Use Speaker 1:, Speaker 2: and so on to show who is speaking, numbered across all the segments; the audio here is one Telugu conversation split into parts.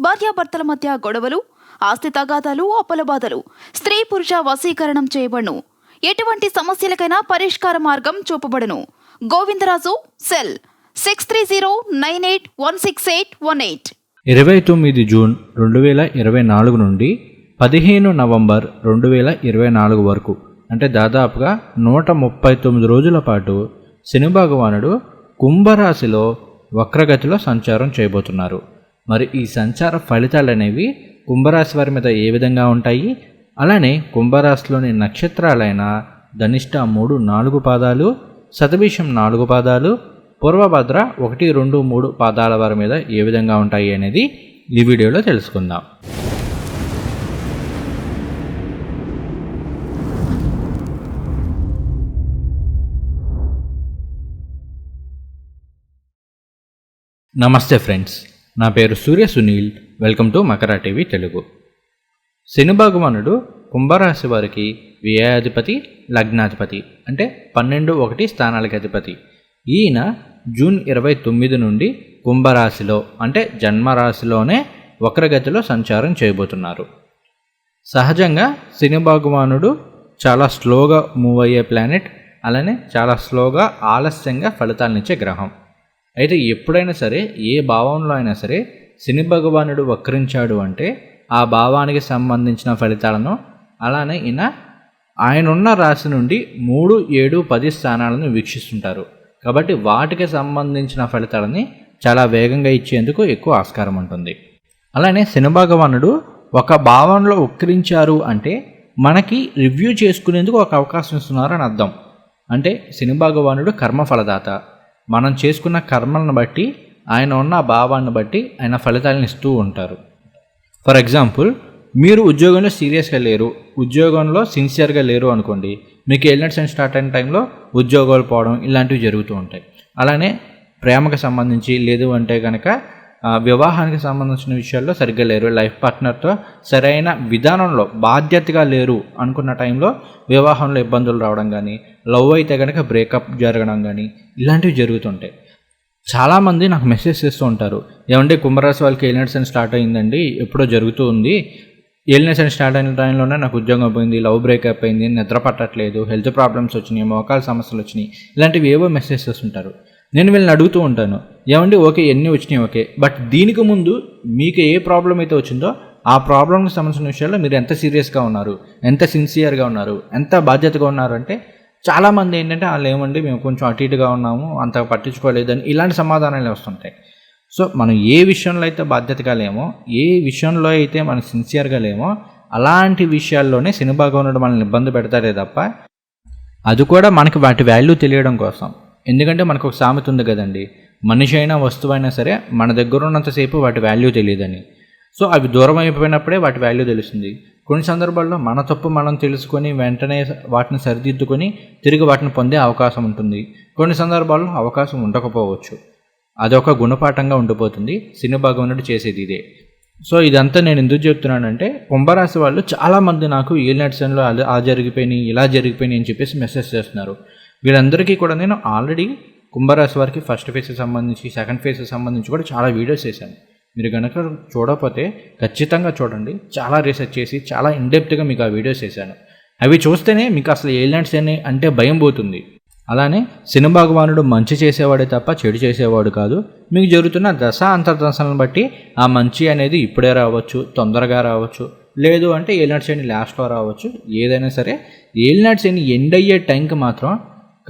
Speaker 1: భార్యాభర్తల మధ్య గొడవలు ఆస్తి తగాదాలు అప్పుల బాధలు స్త్రీ పురుష వశీకరణం చేయబడును. ఎటువంటి సమస్యలకైనా పరిష్కార మార్గం చూపబడును. Govindaraju cell. Six three zero nine eight one six eight one eight
Speaker 2: ఇరవై తొమ్మిది జూన్ రెండు వేల ఇరవై నాలుగు నుండి పదిహేను నవంబర్ రెండు వేల ఇరవై నాలుగు వరకు అంటే దాదాపుగా నూట ముప్పై తొమ్మిది రోజుల పాటు శని భగవానుడు కుంభరాశిలో వక్రగతిలో సంచారం చేయబోతున్నారు. మరి ఈ సంచార ఫలితాలు అనేవి కుంభరాశి వారి మీద ఏ విధంగా ఉంటాయి? అలానే కుంభరాశిలోని నక్షత్రాలైన ధనిష్ట మూడు నాలుగు పాదాలు శతభిషం నాలుగు పాదాలు పూర్వభద్ర ఒకటి రెండు మూడు పాదాల వారి మీద ఏ విధంగా ఉంటాయి అనేది ఈ వీడియోలో తెలుసుకుందాం. నమస్తే ఫ్రెండ్స్. నా పేరు Surya Sunil. Welcome to Makara TV Telugu. శనిభాగవానుడు కుంభరాశి వారికి వ్యయాధిపతి లగ్నాధిపతి అంటే పన్నెండు ఒకటి స్థానాలకి అధిపతి. ఈయన జూన్ ఇరవై తొమ్మిది నుండి కుంభరాశిలో అంటే జన్మరాశిలోనే వక్రగతిలో సంచారం చేయబోతున్నారు. సహజంగా శని భగవానుడు చాలా స్లోగా మూవ్ అయ్యే ప్లానెట్ అలానే చాలా స్లోగా ఆలస్యంగా ఫలితాలనిచ్చే గ్రహం. అయితే ఎప్పుడైనా సరే ఏ భావంలో అయినా సరే శని భగవానుడు వక్రించాడు అంటే ఆ భావానికి సంబంధించిన ఫలితాలను అలానే ఈయన ఆయన ఉన్న రాశి నుండి మూడు ఏడు పది స్థానాలను వీక్షిస్తుంటారు. కాబట్టి వాటికి సంబంధించిన ఫలితాలని చాలా వేగంగా ఇచ్చేందుకు ఎక్కువ ఆస్కారం ఉంటుంది. అలానే శని భగవానుడు ఒక భావంలో వక్రించారు అంటే మనకి రివ్యూ చేసుకునేందుకు ఒక అవకాశం ఇస్తున్నారు అని అర్థం. అంటే శని భగవానుడు కర్మ ఫలదాత మనం చేసుకున్న కర్మలను బట్టి ఆయన ఉన్న భావాన్ని బట్టి ఆయన ఫలితాలను ఇస్తూ ఉంటారు. ఫర్ ఎగ్జాంపుల్ మీరు ఉద్యోగంలో సీరియస్గా లేరు ఉద్యోగంలో సిన్సియర్గా లేరు అనుకోండి మీకు ఎల్నెట్ సెన్స్ స్టార్ట్ అయిన టైంలో ఉద్యోగాలు పోవడం ఇలాంటివి జరుగుతూ ఉంటాయి. అలానే ప్రేమకు సంబంధించి లేదు అంటే కనుక వివాహానికి సంబంధించిన విషయాల్లో సరిగ్గా లేరు. లైఫ్ పార్ట్నర్తో సరైన విధానంలో బాధ్యతగా లేరు అనుకున్న టైంలో వివాహంలో ఇబ్బందులు రావడం కానీ లవ్ అయితే కనుక బ్రేకప్ జరగడం కానీ ఇలాంటివి జరుగుతుంటాయి చాలామంది నాకు మెసేజ్ చేస్తూ ఉంటారు. ఏమంటే కుంభరాశి వాళ్ళకి ఏలినట్స్ అని స్టార్ట్ అయిందండి ఎప్పుడో జరుగుతూ ఉంది. ఏలినట్స్ అని స్టార్ట్ అయిన టైంలోనే నాకు ఉద్యోగం పోయింది లవ్ బ్రేకప్ అయింది నిద్ర పట్టట్లేదు హెల్త్ ప్రాబ్లమ్స్ వచ్చినాయి మోకాల సమస్యలు వచ్చినాయి. ఇలాంటివి ఏవో మెసేజ్ చేస్తుంటారు. నేను వీళ్ళని అడుగుతూ ఉంటాను ఏమండి ఓకే ఎన్ని వచ్చినాయి? ఓకే. బట్ దీనికి ముందు మీకు ఏ ప్రాబ్లం అయితే వచ్చిందో ఆ ప్రాబ్లంకి సంబంధించిన విషయాల్లో మీరు ఎంత సీరియస్గా ఉన్నారు ఎంత సిన్సియర్గా ఉన్నారు ఎంత బాధ్యతగా ఉన్నారు అంటే చాలామంది ఏంటంటే వాళ్ళు ఏమండి మేము కొంచెం అటు ఇటుగా ఉన్నాము అంత పట్టించుకోలేదని ఇలాంటి సమాధానాలు వస్తుంటాయి. సో మనం ఏ విషయంలో అయితే బాధ్యతగా లేమో ఏ విషయంలో అయితే మనం సిన్సియర్గా లేమో అలాంటి విషయాల్లోనే సినిమాగా ఉన్నట్టు మనల్ని ఇబ్బంది పెడతారే తప్ప అది కూడా మనకి వాటి వాల్యూ తెలియడం కోసం. ఎందుకంటే మనకు ఒక సామెత ఉంది కదండి మనిషి అయినా వస్తువు అయినా సరే మన దగ్గర ఉన్నంతసేపు వాటి వాల్యూ తెలియదని. సో అవి దూరం అయిపోయినప్పుడే వాటి వాల్యూ తెలుస్తుంది. కొన్ని సందర్భాల్లో మన తప్పు మనం తెలుసుకొని వెంటనే వాటిని సరిదిద్దుకొని తిరిగి వాటిని పొందే అవకాశం ఉంటుంది. కొన్ని సందర్భాల్లో అవకాశం ఉండకపోవచ్చు. అదొక గుణపాఠంగా ఉండిపోతుంది. శని భగవానుడు చేసేది ఇదే. సో ఇదంతా నేను ఎందుకు చెప్తున్నానంటే కుంభరాశి వాళ్ళు చాలామంది నాకు ఈ నెట్సన్లో అలా ఆ జరిగిపోయినాయి ఇలా జరిగిపోయినాయి అని చెప్పేసి మెసేజ్ చేస్తున్నారు. వీళ్ళందరికీ కూడా నేను ఆల్రెడీ కుంభరాశి వారికి ఫస్ట్ ఫేజ్కి సంబంధించి సెకండ్ ఫేజ్కి సంబంధించి కూడా చాలా వీడియోస్ చేశాను. మీరు కనుక చూడకపోతే ఖచ్చితంగా చూడండి. చాలా రీసెర్చ్ చేసి చాలా ఇన్డెప్త్గా మీకు ఆ వీడియోస్ చేశాను. అవి చూస్తేనే మీకు అసలు ఏలియన్స్ అని అంటే భయం పోతుంది. అలానే సినిమా భగవానుడు మంచి చేసేవాడే తప్ప చెడు చేసేవాడు కాదు. మీకు జరుగుతున్న దశ అంతర్దశలను బట్టి ఆ మంచి అనేది ఇప్పుడే రావచ్చు తొందరగా రావచ్చు. లేదు అంటే ఏలినట్స్ అని లాస్ట్లో రావచ్చు. ఏదైనా సరే ఏలినట్స్ అని ఎండ్ అయ్యే టైంకి మాత్రం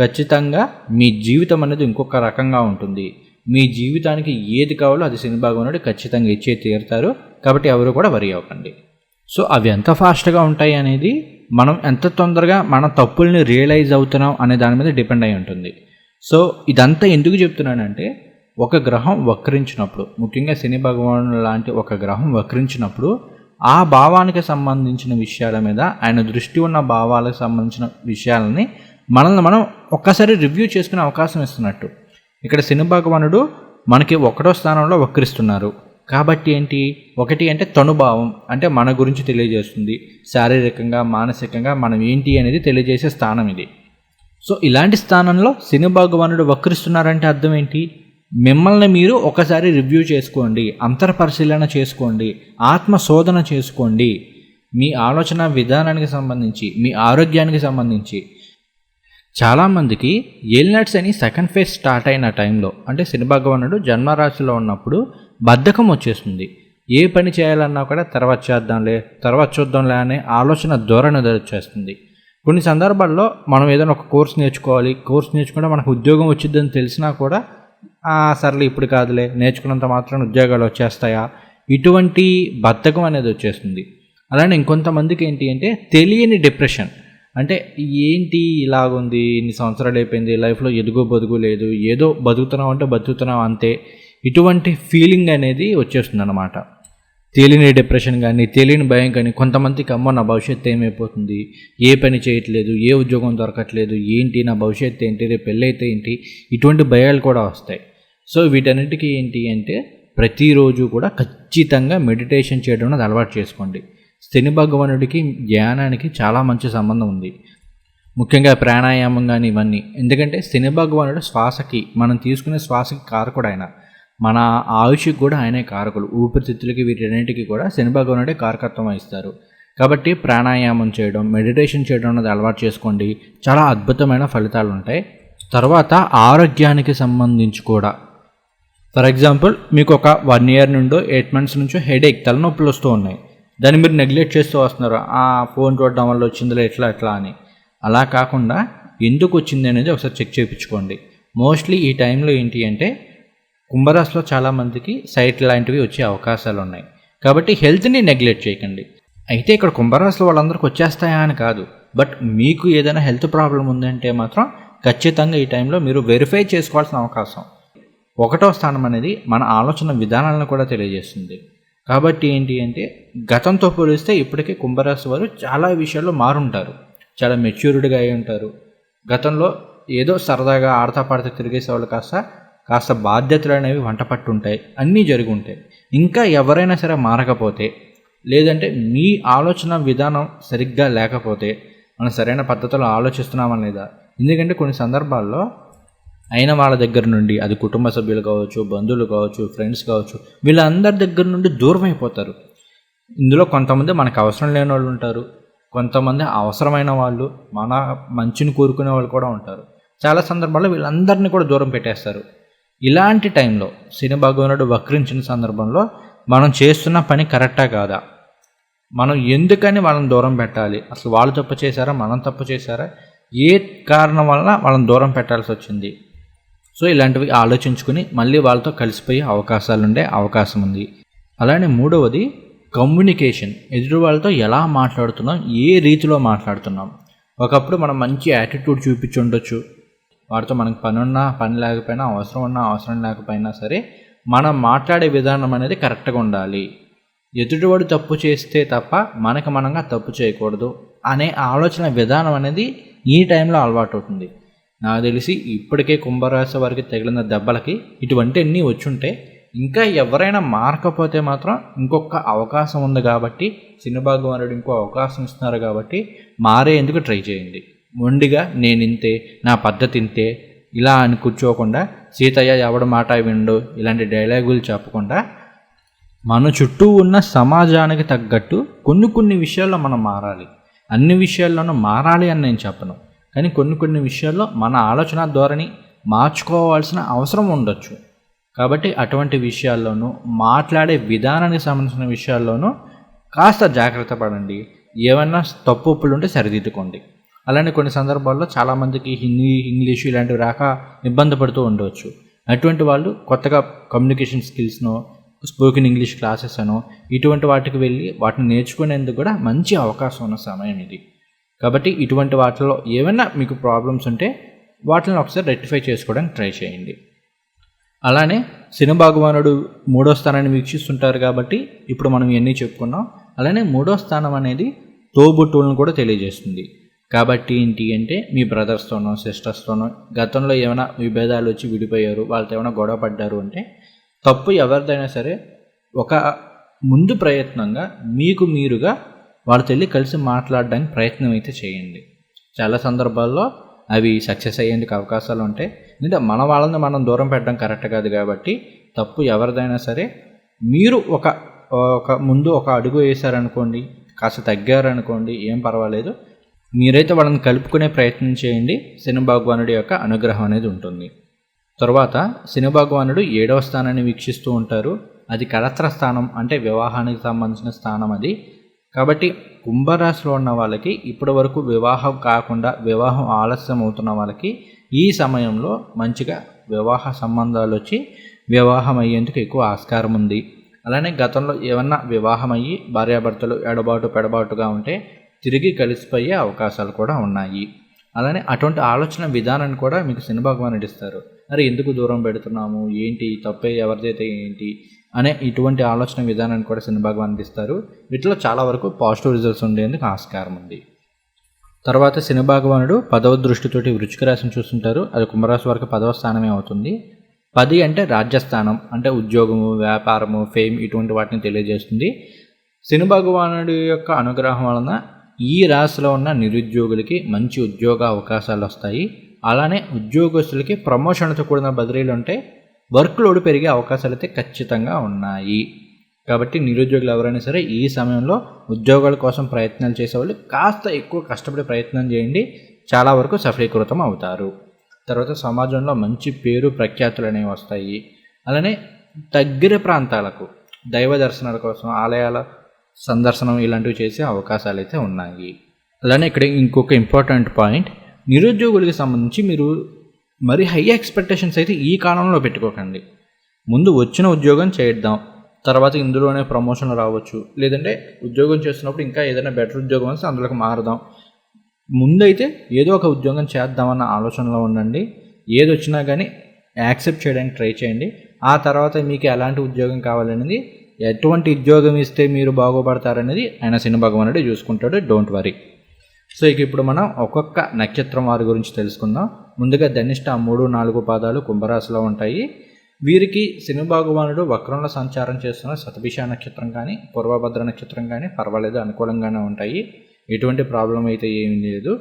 Speaker 2: ఖచ్చితంగా మీ జీవితం అనేది ఇంకొక రకంగా ఉంటుంది. మీ జీవితానికి ఏది కావాలో అది శని భగవానుడు ఖచ్చితంగా ఇచ్చే తీరుతారు. కాబట్టి ఎవరు కూడా వరి అవ్వకండి. సో అవి ఎంత ఫాస్ట్గా ఉంటాయి అనేది మనం ఎంత తొందరగా మన తప్పుల్ని రియలైజ్ అవుతున్నాం అనే దాని మీద డిపెండ్ అయి ఉంటుంది. సో ఇదంతా ఎందుకు చెప్తున్నానంటే ఒక గ్రహం వక్రించినప్పుడు ముఖ్యంగా శని భగవాను లాంటి ఒక గ్రహం వక్రించినప్పుడు ఆ భావానికి సంబంధించిన విషయాల మీద ఆయన దృష్టి ఉన్న భావాలకు సంబంధించిన విషయాలని మనల్ని మనం ఒక్కసారి రివ్యూ చేసుకునే అవకాశం ఇస్తున్నట్టు. ఇక్కడ శని భగవానుడు మనకి ఒకటో స్థానంలో వక్రిస్తున్నారు. కాబట్టి ఏంటి? ఒకటి అంటే తనుభావం అంటే మన గురించి తెలియజేస్తుంది. శారీరకంగా మానసికంగా మనం ఏంటి అనేది తెలియజేసే స్థానం ఇది. సో ఇలాంటి స్థానంలో శని భగవానుడు వక్రిస్తున్నారంటే అర్థం ఏంటి? మిమ్మల్ని మీరు ఒకసారి రివ్యూ చేసుకోండి అంతర్పరిశీలన చేసుకోండి ఆత్మ శోధన చేసుకోండి. మీ ఆలోచన విధానానికి సంబంధించి మీ ఆరోగ్యానికి సంబంధించి చాలామందికి ఏల్నట్స్ అని సెకండ్ ఫేజ్ స్టార్ట్ అయిన టైంలో అంటే శని భగవానుడు జన్మరాశిలో ఉన్నప్పుడు బద్ధకం వచ్చేస్తుంది. ఏ పని చేయాలన్నా కూడా తర్వాత చేద్దాంలే తర్వాత చూద్దాంలే అనే ఆలోచన ధోరణి వచ్చేస్తుంది. కొన్ని సందర్భాల్లో మనం ఏదైనా ఒక కోర్స్ నేర్చుకోవాలి కోర్స్ నేర్చుకుంటే మనకు ఉద్యోగం వచ్చిందని తెలిసినా కూడా సర్లే ఇప్పుడు కాదులే నేర్చుకున్నంత మాత్రం ఉద్యోగాలు వచ్చేస్తాయా? ఇటువంటి బద్ధకం అనేది వచ్చేస్తుంది. అలానే ఇంకొంతమందికి ఏంటి అంటే తెలియని డిప్రెషన్ అంటే ఏంటి ఇలాగుంది? ఇన్ని సంవత్సరాలు అయిపోయింది. లైఫ్లో ఎదుగు బతుకు లేదు. ఏదో బతుకుతున్నాం అంటే బతుకుతున్నాం అంతే. ఇటువంటి ఫీలింగ్ అనేది వచ్చేస్తుంది అనమాట తెలియని డిప్రెషన్ కానీ తెలియని భయం కానీ కొంతమందికి అమ్మో నా భవిష్యత్తు ఏమైపోతుంది? ఏ పని చేయట్లేదు? ఏ ఉద్యోగం దొరకట్లేదు? ఏంటి నా భవిష్యత్తు ఏంటి? రేపు పెళ్ళైతే ఏంటి? ఇటువంటి భయాలు కూడా వస్తాయి. సో వీటన్నిటికీ ఏంటి అంటే ప్రతిరోజు కూడా ఖచ్చితంగా మెడిటేషన్ చేయడం అనేది అలవాటు చేసుకోండి. శని భగవానుడికి ధ్యానానికి చాలా మంచి సంబంధం ఉంది. ముఖ్యంగా ప్రాణాయామం కానీ ఇవన్నీ. ఎందుకంటే శని భగవానుడు శ్వాసకి మనం తీసుకునే శ్వాసకి కారకుడు ఆయన. మన ఆయుష్కి కూడా ఆయనే కారకులు. ఊపిరితిత్తులకి వీటన్నిటికీ కూడా శని భగవానుడే కారకత్వం వహిస్తారు. కాబట్టి ప్రాణాయామం చేయడం మెడిటేషన్ చేయడం అనేది అలవాటు చేసుకోండి. చాలా అద్భుతమైన ఫలితాలు ఉంటాయి. తర్వాత ఆరోగ్యానికి సంబంధించి కూడా. ఫర్ ఎగ్జాంపుల్ మీకు ఒక వన్ ఇయర్ నుండో ఎయిట్ మంత్స్ నుంచో హెడేక్ తలనొప్పులు వస్తూ ఉన్నాయి. దాన్ని మీరు నెగ్లెక్ట్ చేస్తూ వస్తున్నారు. ఆ ఫోన్ చూడడం వల్ల వచ్చిందిలే ఎట్లా ఎట్లా అని. అలా కాకుండా ఎందుకు వచ్చింది అనేది ఒకసారి చెక్ చేయించుకోండి. మోస్ట్లీ ఈ టైంలో ఏంటి అంటే కుంభరాశిలో చాలామందికి సైట్ లాంటివి వచ్చే అవకాశాలు ఉన్నాయి. కాబట్టి హెల్త్ని నెగ్లెక్ట్ చేయకండి. అయితే ఇక్కడ కుంభరాశిలో వాళ్ళందరికీ వచ్చేస్తాయా అని కాదు. బట్ మీకు ఏదైనా హెల్త్ ప్రాబ్లం ఉందంటే మాత్రం ఖచ్చితంగా ఈ టైంలో మీరు వెరిఫై చేసుకోవాల్సిన అవకాశం. ఒకటో స్థానం అనేది మన ఆలోచన విధానాలను కూడా తెలియజేస్తుంది. కాబట్టి ఏంటి అంటే గతంతో పోలిస్తే ఇప్పటికే కుంభరాశి వారు చాలా విషయాల్లో మారుంటారు. చాలా మెచ్యూర్డ్గా అయి ఉంటారు. గతంలో ఏదో సరదాగా ఆడతా పాడతా తిరిగేసేవాళ్ళు కాస్త కాస్త బాధ్యతలు అనేవి వంట పట్టుంటాయి. అన్నీ జరుగుంటాయి. ఇంకా ఎవరైనా సరే మారకపోతే లేదంటే మీ ఆలోచన విధానం సరిగ్గా లేకపోతే మనం సరైన పద్ధతిలో ఆలోచిస్తున్నామా లేదా? ఎందుకంటే కొన్ని సందర్భాల్లో అయిన వాళ్ళ దగ్గర నుండి అది కుటుంబ సభ్యులు కావచ్చు బంధువులు కావచ్చు ఫ్రెండ్స్ కావచ్చు వీళ్ళందరి దగ్గర నుండి దూరం అయిపోతారు. ఇందులో కొంతమంది మనకు అవసరం లేని వాళ్ళు ఉంటారు. కొంతమంది అవసరమైన వాళ్ళు మన మంచిని కోరుకునే వాళ్ళు కూడా ఉంటారు. చాలా సందర్భాల్లో వీళ్ళందరినీ కూడా దూరం పెట్టేస్తారు. ఇలాంటి టైంలో శని భగవానుడు వక్రించిన సందర్భంలో మనం చేస్తున్న పని కరెక్టా కాదా? మనం ఎందుకని వాళ్ళని దూరం పెట్టాలి? అసలు వాళ్ళు తప్పు చేశారా? మనం తప్పు చేశారా? ఏ కారణం వలన వాళ్ళని దూరం పెట్టాల్సి వచ్చింది? సో ఇలాంటివి ఆలోచించుకుని మళ్ళీ వాళ్ళతో కలిసిపోయే అవకాశాలు ఉండే అవకాశం ఉంది అలానే మూడవది కమ్యూనికేషన్ ఎదుటి వాళ్ళతో ఎలా మాట్లాడుతున్నాం ఏ రీతిలో మాట్లాడుతున్నాం. ఒకప్పుడు మనం మంచి యాటిట్యూడ్ చూపించి ఉండొచ్చు వారితో మనకు పని ఉన్నా పని లేకపోయినా అవసరం ఉన్నా అవసరం లేకపోయినా సరే మనం మాట్లాడే విధానం అనేది కరెక్ట్గా ఉండాలి. ఎదుటివాడు తప్పు చేస్తే తప్ప మనకు మనంగా తప్పు చేయకూడదు అనే ఆలోచన విధానం అనేది ఈ టైంలో అలవాటు అవుతుంది నాకు తెలిసి ఇప్పటికే కుంభరాశి వారికి తగిలిన దెబ్బలకి ఇటువంటివన్నీ వచ్చుంటే ఇంకా ఎవరైనా మారకపోతే మాత్రం ఇంకొక అవకాశం ఉంది కాబట్టి చిన్న ఇంకో అవకాశం ఇస్తున్నారు కాబట్టి మారేందుకు ట్రై చేయండి. మొండిగా నేను ఇంతే నా పద్ధతి ఇంతే ఇలా అని కూర్చోకుండా సీతయ్య ఎవడ మాట విండు ఇలాంటి డైలాగులు చెప్పకుండా మన చుట్టూ ఉన్న సమాజానికి తగ్గట్టు కొన్ని కొన్ని విషయాల్లో మనం మారాలి. అన్ని విషయాల్లోనూ మారాలి అని నేను చెప్పను. కానీ కొన్ని కొన్ని విషయాల్లో మన ఆలోచన ధోరణి మార్చుకోవాల్సిన అవసరం ఉండొచ్చు. కాబట్టి అటువంటి విషయాల్లోనూ మాట్లాడే విధానానికి సంబంధించిన విషయాల్లోనూ కాస్త జాగ్రత్త పడండి. ఏమైనా తప్పు ఒప్పులు ఉంటే సరిదిద్దుకోండి. అలానే కొన్ని సందర్భాల్లో చాలామందికి హిందీ ఇంగ్లీషు ఇలాంటివి రాక ఇబ్బంది పడుతూ ఉండవచ్చు అటువంటి వాళ్ళు కొత్తగా కమ్యూనికేషన్ స్కిల్స్నో స్పోకెన్ ఇంగ్లీష్ క్లాసెస్ అను ఇటువంటి వాటికి వెళ్ళి వాటిని నేర్చుకునేందుకు కూడా మంచి అవకాశం ఉన్న సమయం ఇది. కాబట్టి ఇటువంటి వాటిలో ఏమైనా మీకు ప్రాబ్లమ్స్ ఉంటే వాటిని ఒకసారి రెక్టిఫై చేసుకోవడానికి ట్రై చేయండి. అలానే శని భగవానుడు మూడో స్థానాన్ని వీక్షిస్తుంటారు కాబట్టి ఇప్పుడు మనం ఇవన్నీ చెప్పుకున్నాం. అలానే మూడో స్థానం అనేది తోబుట్టువులను కూడా తెలియజేస్తుంది. కాబట్టి ఏంటి అంటే మీ బ్రదర్స్తోనో సిస్టర్స్తోనో గతంలో ఏమైనా విభేదాలు వచ్చి విడిపోయారు వాళ్ళతో ఏమైనా గొడవ పడ్డారు అంటే తప్పు ఎవరిదైనా సరే ఒక ముందు ప్రయత్నంగా మీకు మీరుగా వాళ్ళతో వెళ్ళి కలిసి మాట్లాడడానికి ప్రయత్నం అయితే చేయండి. చాలా సందర్భాల్లో అవి సక్సెస్ అయ్యేందుకు అవకాశాలు ఉంటాయి ఎందుకంటే మన వాళ్ళని మనం దూరం పెట్టడం కరెక్ట్ కాదు కాబట్టి తప్పు ఎవరిదైనా సరే మీరు ఒక ఒక ముందు ఒక అడుగు వేశారనుకోండి కాస్త తగ్గారనుకోండి ఏం పర్వాలేదు. మీరైతే వాళ్ళని కలుపుకునే ప్రయత్నం చేయండి. శని భగవానుడి యొక్క అనుగ్రహం అనేది ఉంటుంది. తర్వాత శని భగవానుడు ఏడవ స్థానాన్ని వీక్షిస్తూ ఉంటారు. అది కళత్ర స్థానం అంటే వివాహానికి సంబంధించిన స్థానం అది. కాబట్టి కుంభరాశిలో ఉన్న వాళ్ళకి ఇప్పటి వరకు వివాహం కాకుండా వివాహం ఆలస్యం అవుతున్న వాళ్ళకి ఈ సమయంలో మంచిగా వివాహ సంబంధాలు వచ్చి వివాహం అయ్యేందుకు ఎక్కువ ఆస్కారం ఉంది. అలానే గతంలో ఏమన్నా వివాహం అయ్యి భార్యాభర్తలు ఎడబాటు పెడబాటుగా ఉంటే తిరిగి కలిసిపోయే అవకాశాలు కూడా ఉన్నాయి. అలానే అటువంటి ఆలోచన విధానాన్ని కూడా మీకు శని భగవానుడు మరి ఎందుకు దూరం పెడుతున్నాము? ఏంటి? తప్పే ఎవరిదైతే ఏంటి? అనే ఇటువంటి ఆలోచన విధానాన్ని కూడా శని అందిస్తారు. వీటిలో చాలా వరకు పాజిటివ్ రిజల్ట్స్ ఉండేందుకు ఆస్కారం ఉంది. తర్వాత సినిభాగవానుడు పదవ దృష్టితోటి వృచ్చిక రాశిని చూస్తుంటారు. అది కుంభరాశి వరకు పదవ స్థానమే అవుతుంది. పది అంటే రాజ్యస్థానం అంటే ఉద్యోగము వ్యాపారము ఫేమ్ ఇటువంటి వాటిని తెలియజేస్తుంది. శని భగవానుడి యొక్క అనుగ్రహం వలన ఈ రాశిలో ఉన్న నిరుద్యోగులకి మంచి ఉద్యోగ అవకాశాలు వస్తాయి. అలానే ఉద్యోగస్తులకి ప్రమోషన్తో కూడిన బదిలీలు ఉంటే వర్క్ లోడ్ పెరిగే అవకాశాలు అయితే ఖచ్చితంగా ఉన్నాయి. కాబట్టి నిరుద్యోగులు ఎవరైనా సరే ఈ సమయంలో ఉద్యోగాల కోసం ప్రయత్నాలు చేసేవాళ్ళు కాస్త ఎక్కువ కష్టపడి ప్రయత్నం చేయండి. చాలా వరకు సఫలీకృతం అవుతారు. తర్వాత సమాజంలో మంచి పేరు ప్రఖ్యాతులు అనేవి వస్తాయి. అలానే దగ్గర ప్రాంతాలకు దైవ దర్శనాల కోసం ఆలయాల సందర్శనం ఇలాంటివి చేసే అవకాశాలు అయితే ఉన్నాయి. అలానే ఇక్కడ ఇంకొక ఇంపార్టెంట్ పాయింట్ నిరుద్యోగులకి సంబంధించి మీరు మరి హై ఎక్స్పెక్టేషన్స్ అయితే ఈ కాలంలో పెట్టుకోకండి. ముందు వచ్చిన ఉద్యోగం చేద్దాం. తర్వాత ఇందులోనే ప్రమోషన్ రావచ్చు. లేదంటే ఉద్యోగం చేస్తున్నప్పుడు ఇంకా ఏదైనా బెటర్ ఉద్యోగం వస్తే అందులోకి మారదాం. ముందైతే ఏదో ఒక ఉద్యోగం చేద్దామన్న ఆలోచనలో ఉండండి. ఏది వచ్చినా కానీ యాక్సెప్ట్ చేయడానికి ట్రై చేయండి. ఆ తర్వాత మీకు ఎలాంటి ఉద్యోగం కావాలనేది ఎటువంటి ఉద్యోగం ఇస్తే మీరు బాగుపడతారనేది ఆయన శని భగవానుడు చూసుకుంటాడు. డోంట్ వరీ సో ఇక ఇప్పుడు మనం ఒక్కొక్క నక్షత్రం వారి గురించి తెలుసుకుందాం. ముందుగా ధనిష్ట మూడు నాలుగు పాదాలు కుంభరాశిలో ఉంటాయి. వీరికి శని భగవానుడు వక్రంలో సంచారం చేస్తున్న శతభిష నక్షత్రం కానీ పూర్వభద్ర నక్షత్రం కానీ పర్వాలేదు అనుకూలంగానే ఉంటాయి. ఎటువంటి ప్రాబ్లం అయితే ఏమీ లేదు.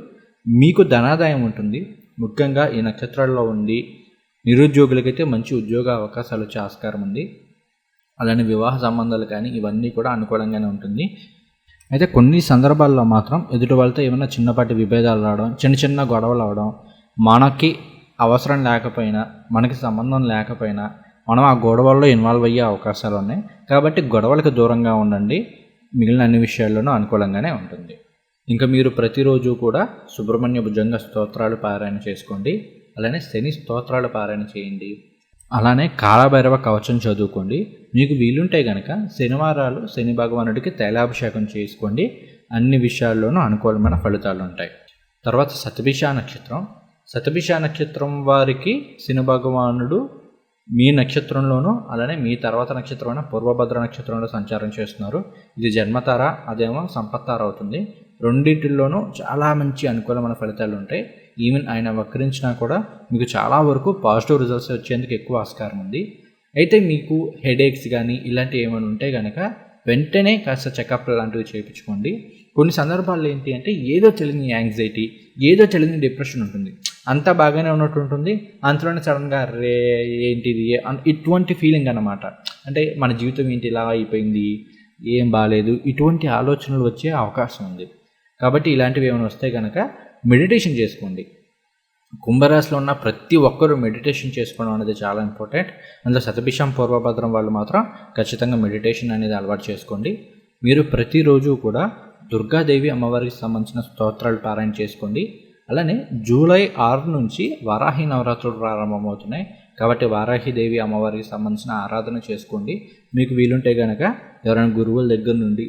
Speaker 2: మీకు ధనాదాయం ఉంటుంది. ముఖ్యంగా ఈ నక్షత్రాల్లో ఉండి నిరుద్యోగులకైతే మంచి ఉద్యోగ అవకాశాలు వచ్చే ఆస్కారం ఉంది. అలానే వివాహ సంబంధాలు కానీ ఇవన్నీ కూడా అనుకూలంగానే ఉంటుంది. అయితే కొన్ని సందర్భాల్లో మాత్రం ఎదుటి వాళ్ళతో ఏమైనా చిన్నపాటి విభేదాలు రావడం చిన్న చిన్న గొడవలు అవడం మనకి అవసరం లేకపోయినా మనకి సంబంధం లేకపోయినా మనం ఆ గొడవల్లో ఇన్వాల్వ్ అయ్యే అవకాశాలు ఉన్నాయి. కాబట్టి గొడవలకు దూరంగా ఉండండి. మిగిలిన అన్ని విషయాల్లోనూ అనుకూలంగానే ఉంటుంది. ఇంకా మీరు ప్రతిరోజు కూడా సుబ్రహ్మణ్య భుజంగ స్తోత్రాలు పారాయణ చేసుకోండి. అలానే శని స్తోత్రాలు పారాయణ చేయండి. అలానే కాళభైరవ కవచం చదువుకోండి. మీకు వీలుంటే గనక శనివారాలు శని భగవానుడికి తైలాభిషేకం చేసుకోండి. అన్ని విషయాల్లోనూ అనుకూలమైన ఫలితాలు ఉంటాయి తర్వాత సతభిష నక్షత్రం. శతభిష నక్షత్రం వారికి శని భగవానుడు మీ నక్షత్రంలోనూ అలానే మీ తర్వాత నక్షత్రమైన పూర్వభద్ర నక్షత్రంలో సంచారం చేస్తున్నారు. ఇది జన్మతార అదేమో సంపత్తార అవుతుంది. రెండింటిల్లోనూ చాలా మంచి అనుకూలమైన ఫలితాలు ఉంటాయి. ఈవెన్ ఆయన వక్రించినా కూడా మీకు చాలా వరకు పాజిటివ్ రిజల్ట్స్ వచ్చేందుకు ఎక్కువ ఆస్కారం ఉంది. అయితే మీకు హెడేక్స్ కానీ ఇలాంటివి ఏమైనా ఉంటే కనుక వెంటనే కాస్త చెకప్ లాంటివి చేయించుకోండి. కొన్ని సందర్భాల్లో ఏంటి అంటే ఏదో తెలియని యాంగ్జైటీ ఏదో తెలియని డిప్రెషన్ ఉంటుంది. అంతా బాగానే ఉన్నట్టు ఉంటుంది. అంతలోనే సడన్గా రే ఏంటిది? ఇటువంటి ఫీలింగ్ అన్నమాట. అంటే మన జీవితం ఏంటి ఇలా అయిపోయింది ఏం బాగాలేదు ఇటువంటి ఆలోచనలు వచ్చే అవకాశం ఉంది. కాబట్టి ఇలాంటివి ఏమైనా వస్తే కనుక మెడిటేషన్ చేసుకోండి. కుంభరాశిలో ఉన్న ప్రతి ఒక్కరూ మెడిటేషన్ చేసుకోవడం అనేది చాలా ఇంపార్టెంట్ అందులో సతభిషం పూర్వభద్రం వాళ్ళు మాత్రం ఖచ్చితంగా మెడిటేషన్ అనేది అలవాటు చేసుకోండి. మీరు ప్రతిరోజు కూడా దుర్గాదేవి అమ్మవారికి సంబంధించిన స్తోత్రాలు పారాయణ చేసుకోండి. అలానే జూలై ఆరు నుంచి వారాహి నవరాత్రులు ప్రారంభమవుతున్నాయి. కాబట్టి వారాహిదేవి అమ్మవారికి సంబంధించిన ఆరాధన చేసుకోండి. మీకు వీలుంటే కనుక ఎవరైనా గురువుల దగ్గర నుండి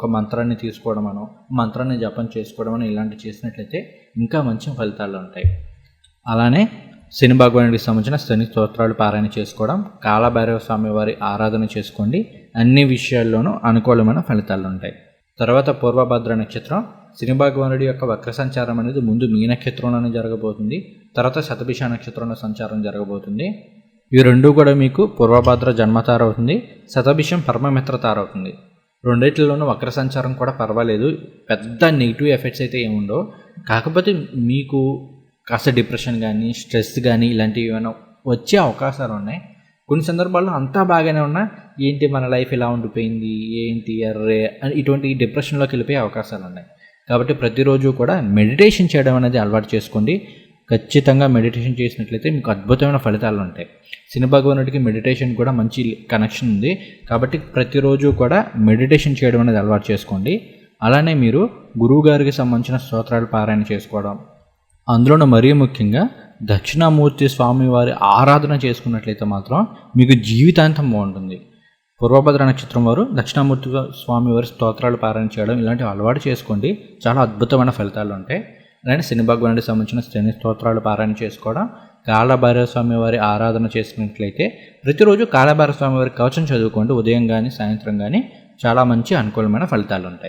Speaker 2: ఒక మంత్రాన్ని తీసుకోవడం అనో మంత్రాన్ని జపం చేసుకోవడం అని ఇలాంటివి చేసినట్లయితే ఇంకా మంచి ఫలితాలు ఉంటాయి. అలానే శని భగవానుడికి సంబంధించిన శని స్తోత్రాలు పారాయణ చేసుకోవడం కాలభైరవ స్వామి వారి ఆరాధన చేసుకోండి. అన్ని విషయాల్లోనూ అనుకూలమైన ఫలితాలు ఉంటాయి. తర్వాత పూర్వభద్ర నక్షత్రం శని భగవానుడి యొక్క వక్ర సంచారం అనేది ముందు మీ నక్షత్రంలోనే జరగబోతుంది తర్వాత శతభిష నక్షత్రంలో సంచారం జరగబోతుంది. ఈ రెండూ కూడా మీకు పూర్వభద్ర జన్మతార అవుతుంది శతభిషం పరమమిత్రతార అవుతుంది రెండిట్లలోనూ వక్ర సంచారం కూడా పర్వాలేదు పెద్ద నెగిటివ్ ఎఫెక్ట్స్ అయితే ఏముండవు. కాకపోతే మీకు కాస్త డిప్రెషన్ కానీ స్ట్రెస్ కానీ ఇలాంటివి ఏమైనా వచ్చే అవకాశాలు ఉన్నాయి కొన్ని సందర్భాల్లో అంతా బాగానే ఉన్నా ఏంటి మన లైఫ్ ఇలా ఉండిపోయింది? ఏంటి అర్రే అని ఇటువంటి డిప్రెషన్లోకి వెళ్ళిపోయే అవకాశాలు ఉన్నాయి. కాబట్టి ప్రతిరోజు కూడా మెడిటేషన్ చేయడం అనేది అలవాటు చేసుకోండి. ఖచ్చితంగా మెడిటేషన్ చేసినట్లయితే మీకు అద్భుతమైన ఫలితాలు ఉంటాయి. శని భగవానుడికి మెడిటేషన్ కూడా మంచి కనెక్షన్ ఉంది. కాబట్టి ప్రతిరోజు కూడా మెడిటేషన్ చేయడం అనేది అలవాటు చేసుకోండి. అలానే మీరు గురువు గారికి సంబంధించిన స్తోత్రాలు పారాయణ చేసుకోవడం. అందులోనూ మరీ ముఖ్యంగా దక్షిణామూర్తి స్వామి వారి ఆరాధన చేసుకున్నట్లయితే మాత్రం మీకు జీవితాంతం బాగుంటుంది. పూర్వభద్ర నక్షత్రం వారు దక్షిణామూర్తి స్వామి వారి స్తోత్రాలు పారాయణ చేయడం ఇలాంటివి అలవాటు చేసుకోండి. చాలా అద్భుతమైన ఫలితాలు ఉంటాయి. అలాగే శని భగవానుడికి సంబంధించిన శని స్తోత్రాలు పారాయణ చేసుకోవడం కాళభైరవ స్వామి వారి ఆరాధన చేసుకున్నట్లయితే ప్రతిరోజు కాళభైరవ స్వామి వారి కవచం చదువుకోండి. ఉదయం కానీ సాయంత్రం కానీ చాలా మంచి అనుకూలమైన ఫలితాలు ఉంటాయి.